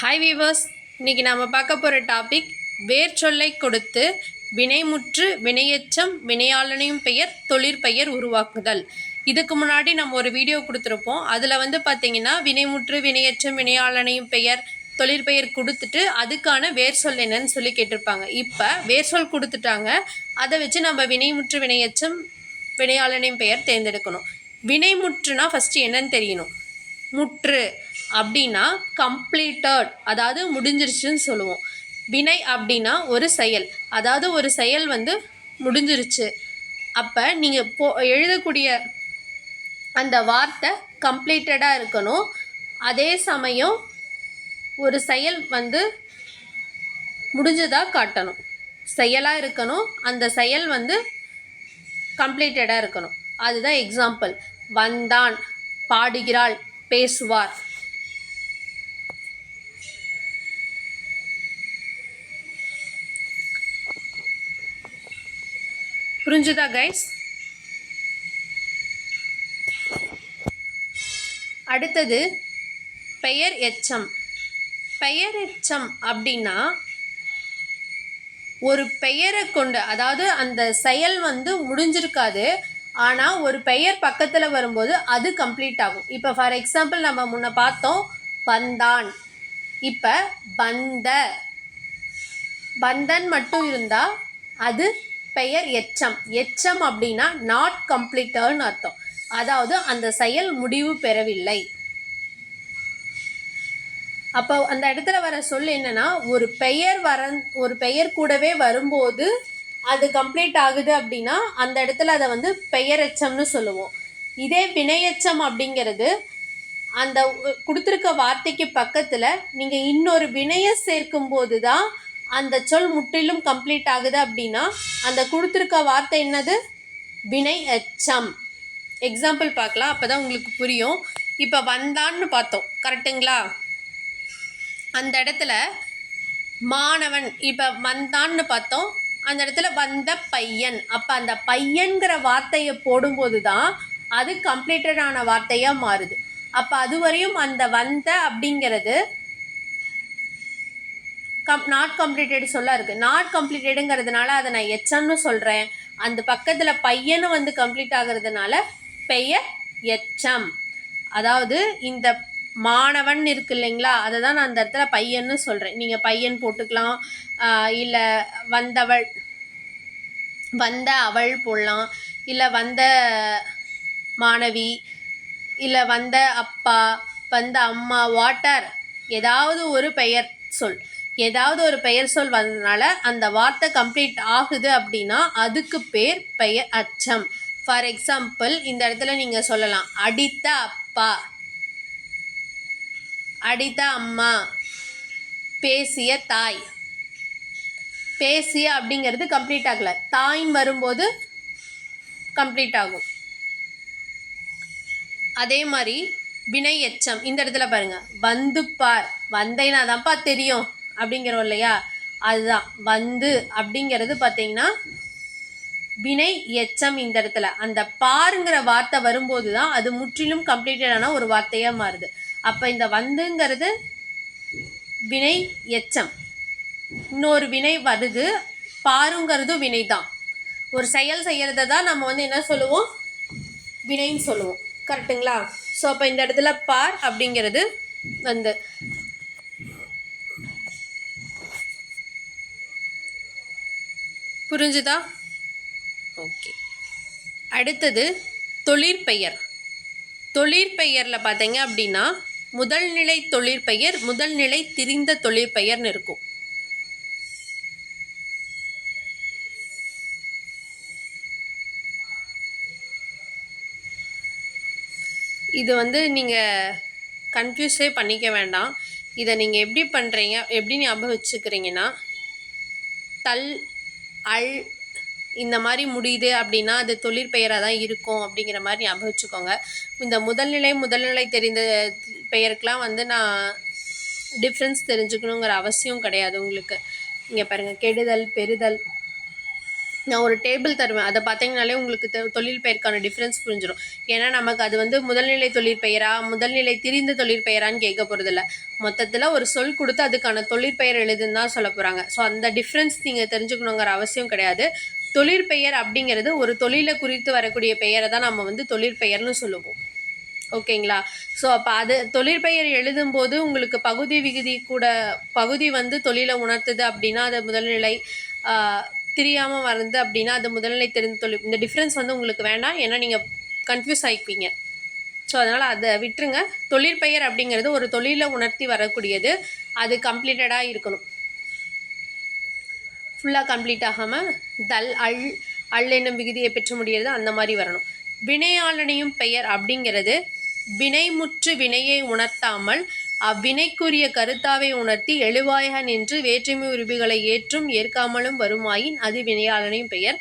Hi viewers இன்னைக்கு நாம் பார்க்க போகிற டாபிக் வேர் சொல்லை கொடுத்து வினைமுற்று வினையெச்சம் வினையாளனையும் பெயர் தொழிற்பெயர் உருவாக்குதல். இதுக்கு முன்னாடி நம்ம ஒரு வீடியோ கொடுத்துருப்போம். அதில் வந்து பார்த்திங்கன்னா வினைமுற்று வினையெச்சம் வினையாளனையும் பெயர் தொழிற்பெயர் கொடுத்துட்டு அதுக்கான வேர் சொல் என்னன்னு சொல்லி கேட்டிருப்பாங்க. இப்போ வேர் சொல் கொடுத்துட்டாங்க. அதை வச்சு நம்ம வினைமுற்று வினையெச்சம் வினையாளனையும் பெயர் தேர்ந்தெடுக்கணும். வினைமுற்றுனா ஃபஸ்ட்டு என்னன்னு தெரியணும். முற்று. அப்படின்னா கம்ப்ளீட்டட் அதாவது முடிஞ்சிருச்சுன்னு சொல்லுவோம். வினை அப்படின்னா ஒரு செயல். அதாவது ஒரு செயல் வந்து முடிஞ்சிருச்சு. அப்போ நீங்கள் போ எழுதக்கூடிய அந்த வார்த்தை கம்ப்ளீட்டடாக இருக்கணும். அதே சமயம் ஒரு செயல் வந்து முடிஞ்சதாக காட்டணும். செயலாக இருக்கணும். அந்த செயல் வந்து கம்ப்ளீட்டடாக இருக்கணும். அதுதான் எக்ஸாம்பிள் வந்தான் பாடுகிறாள் பேசுவார். புரிஞ்சுதா கைஸ் அடுத்தது பெயர் எச்சம். பெயர் எச்சம் அப்படின்னா ஒரு பெயரை கொண்டு அதாவது அந்த செயல் வந்து முடிஞ்சிருக்காது ஆனால் ஒரு பெயர் பக்கத்தில் வரும்போது அது கம்ப்ளீட் ஆகும். இப்போ ஃபார் எக்ஸாம்பிள் நம்ம முன்ன பார்த்தோம் பந்தான். இப்போ பந்த. பந்தன் மட்டும் இருந்தால் அது பெயர் எச்சம். எச்சம் அப்படின்னா நாட் கம்ப்ளீட்டர்னு அர்த்தம். அதாவது அந்த செயல் முடிவு பெறவில்லை. அப்போ அந்த இடத்துல வர சொல் என்னன்னா ஒரு பெயர் வர ஒரு பெயர் கூடவே வரும்போது அது கம்ப்ளீட் ஆகுது அப்படின்னா அந்த இடத்துல அதை வந்து பெயரெச்சம்னு சொல்லுவோம். இதே வினையச்சம் அப்படிங்கிறது அந்த கொடுத்துருக்க வார்த்தைக்கு பக்கத்தில் நீங்கள் இன்னொரு வினையை சேர்க்கும்போது தான் அந்த சொல் முற்றிலும் கம்ப்ளீட் ஆகுது அப்படின்னா அந்த கொடுத்துருக்க வார்த்தை என்னது? வினை எச்சம் எக்ஸாம்பிள் பார்க்கலாம். அப்போ தான் உங்களுக்கு புரியும். இப்போ வந்தான்னு பார்த்தோம். கரெக்டுங்களா அந்த இடத்துல மாணவன் இப்போ வந்தான்னு பார்த்தோம். அந்த இடத்துல வந்த பையன். அப்போ அந்த பையன்கிற வார்த்தையை போடும்போது தான் அது கம்ப்ளீட்டடான வார்த்தையாக மாறுது. அப்போ அதுவரையும் அந்த வந்த அப்படிங்கிறது கம் நாட் கம்ப்ளீட்டட் சொல்ல இருக்குது நாட் கம்ப்ளீட்டடுங்கிறதுனால அதை நான் எச்சம்னு சொல்கிறேன் அந்த பக்கத்தில் பையனு வந்து கம்ப்ளீட் ஆகிறதுனால பெயர் எச்சம் அதாவது இந்த மாணவன் இருக்கு இல்லைங்களா? அதை தான் நான் அந்த இடத்துல பையன்னு சொல்கிறேன் நீங்கள் பையன் போட்டுக்கலாம். இல்லை வந்தவள் வந்த அவள் போடலாம். இல்லை வந்த மாணவி இல்லை வந்த அப்பா வந்த அம்மா வாட்டர் ஏதாவது ஒரு பெயர் சொல். ஏதாவது ஒரு பெயர் சொல் வந்ததுனால அந்த வார்த்தை கம்ப்ளீட் ஆகுது அப்படின்னா அதுக்கு பேர் பெயர் அச்சம். ஃபார் எக்ஸாம்பிள் இந்த இடத்துல நீங்கள் சொல்லலாம். அடித்த அப்பா. அடித்த அம்மா. பேசிய தாய். பேசிய அப்படிங்கிறது கம்ப்ளீட் ஆகலை. தாயின் வரும்போது கம்ப்ளீட் ஆகும். அதே மாதிரி வினை எச்சம். இந்த இடத்துல பாருங்கள் வந்து பார் தான்ப்பா தெரியும். அப்படிங்கிறோம் இல்லையா? அதுதான். வந்து அப்படிங்கிறது பார்த்தீங்கன்னா வினை எச்சம் இந்த இடத்துல. அந்த பாருங்கிற வார்த்தை வரும்போது தான் அது முற்றிலும் கம்ப்ளீட்டடான ஒரு வார்த்தையாக மாறுது. அப்போ இந்த வந்துங்கிறது வினை எச்சம். இன்னொரு வினை வருது பாருங்கிறதும் வினை தான் ஒரு செயல் செய்கிறத தான் நம்ம வந்து என்ன சொல்லுவோம்? வினைன்னு சொல்லுவோம். கரெக்ட்டுங்களா ஸோ அப்போ இந்த இடத்துல பார் அப்படிங்கிறது வந்து புரிஞ்சுதா? ஓகே அடுத்தது தொழிற்பெயர் தொழிற்பெயரில் பார்த்தீங்க அப்படின்னா முதல் நிலை தொழிற்பெயர் முதல் நிலை திரிந்த தொழிற்பெயர்னு இருக்கும். இது வந்து நீங்கள் கன்ஃபியூஸே பண்ணிக்க வேண்டாம். இதை நீங்கள் எப்படி பண்ணுறீங்க எப்படி ஞாபகம் வச்சுக்கிறீங்கன்னா தல் அல் இந்த மாதிரி முடியுது அப்படின்னா அது தொழிற்பெயராக தான் இருக்கும் அப்படிங்கிற மாதிரி ஞாபகம் வச்சுக்கோங்க. இந்த முதல்நிலை முதல்நிலை தெரிந்த பெயருக்கெலாம் வந்து நான் டிஃப்ரென்ஸ் தெரிஞ்சுக்கணுங்கிற அவசியம் கிடையாது உங்களுக்கு. இங்கே பாருங்கள் கெடுதல் பெறுதல். நான் ஒரு டேபிள் தருவேன். அதை பார்த்தீங்கனாலே உங்களுக்கு தொழில் பெயருக்கான டிஃப்ரென்ஸ் புரிஞ்சிடும் ஏன்னா நமக்கு அது வந்து முதல்நிலை தொழிற்பெயரா முதல்நிலை திரிந்த தொழிற்பெயரான்னு கேட்க போகிறதில்ல மொத்தத்தில் ஒரு சொல் கொடுத்து அதுக்கான தொழிற்பெயர் எழுதுன்னு தான் சொல்ல போகிறாங்க ஸோ அந்த டிஃப்ரென்ஸ் நீங்கள் தெரிஞ்சுக்கணுங்கிற அவசியம் கிடையாது. தொழிற்பெயர் அப்படிங்கிறது ஒரு தொழிலை குறித்து வரக்கூடிய பெயரை தான் நம்ம வந்து தொழிற்பெயர்னு சொல்லுவோம். ஓகேங்களா? ஸோ அப்போ அது தொழிற்பெயர் எழுதும்போது உங்களுக்கு பகுதி விகுதி கூட பகுதி வந்து தொழிலை உணர்த்துது அப்படின்னா அது முதல்நிலை தெரியாமல் வருது அப்படின்னா அது முதல்நிலை தெரிந்து தொழில். இந்த டிஃப்ரென்ஸ் வந்து உங்களுக்கு வேண்டாம். ஏன்னா நீங்கள் கன்ஃபியூஸ் ஆகிப்பீங்க ஸோ அதனால் அதை விட்டுருங்க. தொழிற்பெயர் அப்படிங்கிறது ஒரு தொழிலை உணர்த்தி வரக்கூடியது. அது கம்ப்ளீட்டடாக இருக்கணும். ஃபுல்லாக கம்ப்ளீட் ஆகாமல் தல் அள் அள் என்னும் விகுதியை பெற்று முடியறது அந்த மாதிரி வரணும். வினையாளனையும் பெயர் அப்படிங்கிறது வினைமுற்று வினையை உணர்த்தாமல் அவ்வினைக்குரிய கருத்தாவை உணர்த்தி எழுவாயாக நின்று வேற்றுமை உருபிகளை ஏற்றும் ஏற்காமலும் வருமாயின் அது வினையாளனையும் பெயர்.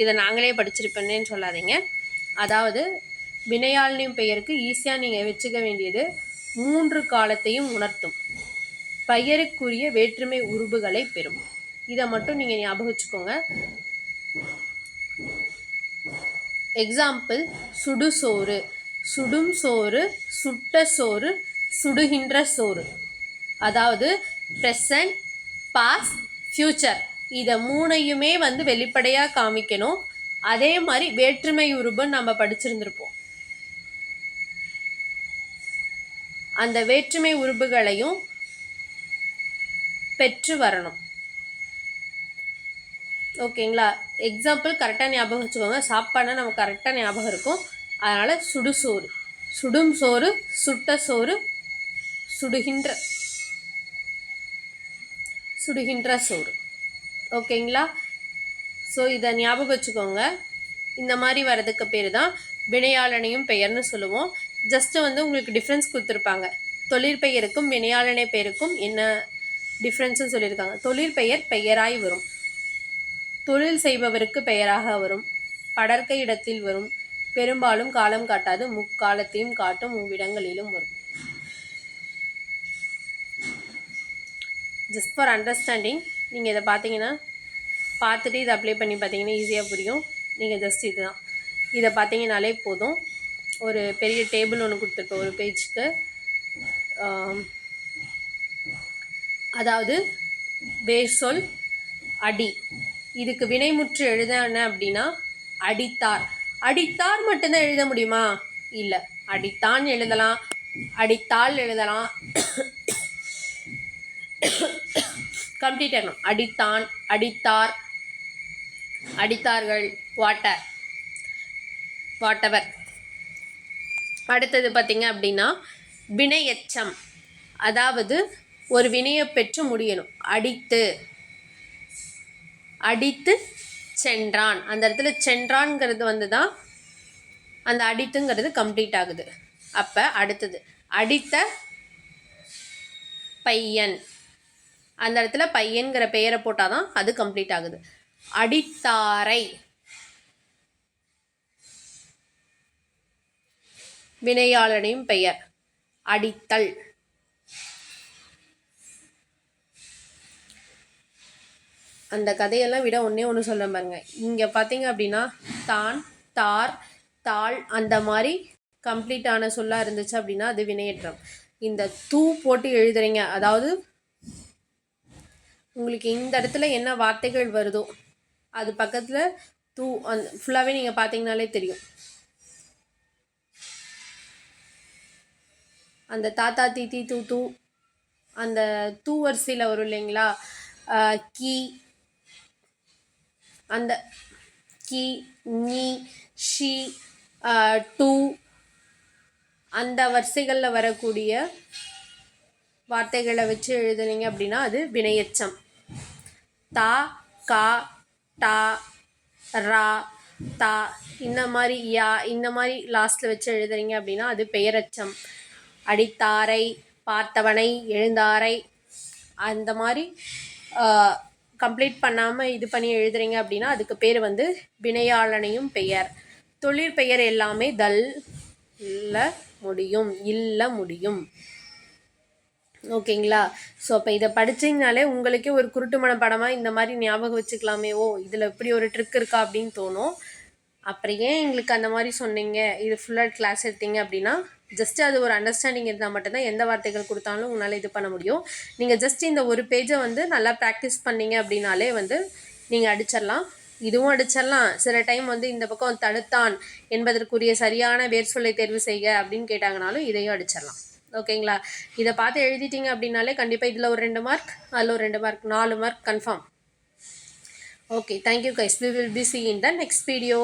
இதை நாங்களே படிச்சிருப்பேன்னு சொல்லாதீங்க. அதாவது வினையாளனையும் பெயருக்கு ஈஸியாக நீங்கள் வச்சுக்க வேண்டியது மூன்று காலத்தையும் உணர்த்தும். பெயருக்குரிய வேற்றுமை உருபுகளை பெறும். இதை மட்டும் நீங்கள் ஞாபகம் வச்சுக்கோங்க. எக்ஸாம்பிள் சுடுசோறு. சுடும் சோறு சுட்ட சோறு சுடுகின்ற சோறு. அதாவது ப்ரெசன்ட் பாஸ் ஃப்யூச்சர் இதை மூணையுமே வந்து வெளிப்படையாக காமிக்கணும். அதே மாதிரி வேற்றுமை உருபுன்னு நம்ம படிச்சிருந்திருப்போம். அந்த வேற்றுமை உருபுகளையும் பெற்று வரணும். ஓகேங்களா? எக்ஸாம்பிள் கரெக்டாக ஞாபகம் வச்சுக்கோங்க. சாப்பாடுனா நமக்கு கரெக்டாக ஞாபகம் இருக்கும். அதனால் சுடுசோறு சுடும் சோறு சுட்ட சோறு சுடுகின்ற சுடுகின்ற சோறு. ஓகேங்களா? ஸோ இதை ஞாபகம் வச்சுக்கோங்க. இந்த மாதிரி வர்றதுக்கு பேர் தான் வினையாளனையும் பெயர்னு சொல்லுவோம். ஜஸ்ட்டு வந்து உங்களுக்கு டிஃப்ரென்ஸ் கொடுத்துருப்பாங்க. தொழிற்பெயருக்கும் வினையாளனை பெயருக்கும் என்ன டிஃப்ரென்ஸ்னு சொல்லியிருக்காங்க. தொழிற்பெயர் பெயராய் வரும். தொழில் செய்பவருக்கு பெயராக வரும். படர்க்க இடத்தில் வரும். பெரும்பாலும் காலம் காட்டாது. முக்காலத்தையும் காட்டும். உவ்விடங்களிலும் வரும். ஜஸ்ட் ஃபார் அண்டர்ஸ்டாண்டிங் நீங்கள் இதை பார்த்தீங்கன்னா பார்த்துட்டு இதை அப்ளை பண்ணி பார்த்தீங்கன்னா ஈஸியாக புரியும். நீங்கள் ஜஸ்ட் இது தான் இதை பார்த்தீங்கனாலே போதும். ஒரு பெரிய டேபிள் ஒன்று கொடுத்துருக்கோம் ஒரு பேஜ்க்கு அதாவது வேர்சொல் அடி. இதுக்கு வினைமுற்று எழுதான அப்படின்னா அடித்தார். அடித்தார் மட்டும்தான் எழுத முடியுமா? இல்லை. அடித்தான் எழுதலாம். அடித்தாள் எழுதலாம். கம்ப்ளீட் ஆகணும் அடித்தான் அடித்தார் அடித்தார்கள் வாட்டர் வாட்டவர். அடுத்தது பார்த்தீங்க அப்படின்னா வினையச்சம். அதாவது ஒரு வினையை பெற்று முடியணும். அடித்து அடித்து சென்றான். அந்த இடத்துல சென்றான்ங்கிறது வந்து தான் அந்த அடித்துங்கிறது கம்ப்ளீட் ஆகுது. அப்போ அடுத்தது அடித்த பையன். அந்த இடத்துல பையன்கிற பெயரை போட்டால் தான் அது கம்ப்ளீட் ஆகுது. அடித்தாரை. வினையாளனையும் பெயர். அடித்தல். அந்த கதையெல்லாம் விட ஒன்றே ஒன்று சொல்ல பாருங்க. இங்கே பார்த்தீங்க அப்படின்னா தான் தார் தாள் அந்த மாதிரி கம்ப்ளீட்டான சொல்லாக இருந்துச்சு அப்படின்னா அது வினையேற்றம். இந்த தூ போட்டு எழுதுறீங்க அதாவது உங்களுக்கு இந்த இடத்துல என்ன வார்த்தைகள் வருதோ அது பக்கத்தில் தூ அந்த ஃபுல்லாகவே நீங்கள் பார்த்தீங்கனாலே தெரியும். அந்த தாத்தா தீத்தி தூ தூ அந்த தூ வரிசையில் வரும் இல்லைங்களா? கி அந்த கி நீ ஷி டூ அந்த வரிசைகளில் வரக்கூடிய வார்த்தைகளை வச்சு எழுதுனீங்க அப்படின்னா அது வினையச்சம். தா கா டா ரா தா. இந்த மாதிரி யா இந்த மாதிரி லாஸ்ட்டில் வச்சு எழுதுறீங்க அப்படின்னா அது பெயரச்சம். அடித்தாரை பார்த்தவனை எழுந்தாரை. அந்த மாதிரி கம்ப்ளீட் பண்ணாமல் இது பண்ணி எழுதுறீங்க அப்படின்னா அதுக்கு பேர் வந்து வினையாளனையும் பெயர். தொழிற்பெயர் எல்லாமே தல் இல்ல முடியும் இல்ல முடியும். ஓகேங்களா? ஸோ அப்போ இதை படிச்சீங்கனாலே உங்களுக்கே ஒரு குருட்டு படமாக இந்த மாதிரி ஞாபகம் வச்சுக்கலாமே. ஓ இதில் இப்படி ஒரு ட்ரிக் இருக்கா அப்படின்னு தோணும். அப்புறம் ஏன் எங்களுக்கு அந்த மாதிரி சொன்னீங்க? இது ஃபுல்லாக கிளாஸ் எடுத்தீங்க அப்படின்னா ஜஸ்ட் அது ஒரு அண்டர்ஸ்டாண்டிங் இருந்தால் மட்டும்தான் எந்த வார்த்தைகள் கொடுத்தாலும் உங்களால் இது பண்ண முடியும். நீங்கள் ஜஸ்ட் இந்த ஒரு பேஜை வந்து நல்லா ப்ராக்டிஸ் பண்ணீங்க அப்படின்னாலே வந்து நீங்கள் அடிச்சிடலாம். இதுவும் அடிச்சிடலாம். சில டைம் வந்து இந்த பக்கம் தடுத்தான் என்பதற்குரிய சரியான வேர் சொல்லை தேர்வு செய்க அப்படின்னு கேட்டாங்கனாலும் இதையும் அடிச்சிடலாம். ஓகேங்களா? இதை பார்த்து எழுதிட்டீங்க அப்படின்னாலே கண்டிப்பாக இதில் ஒரு ரெண்டு மார்க் அதில் ஒரு ரெண்டு மார்க் நாலு mark confirm okay thank you guys we will be see in the next video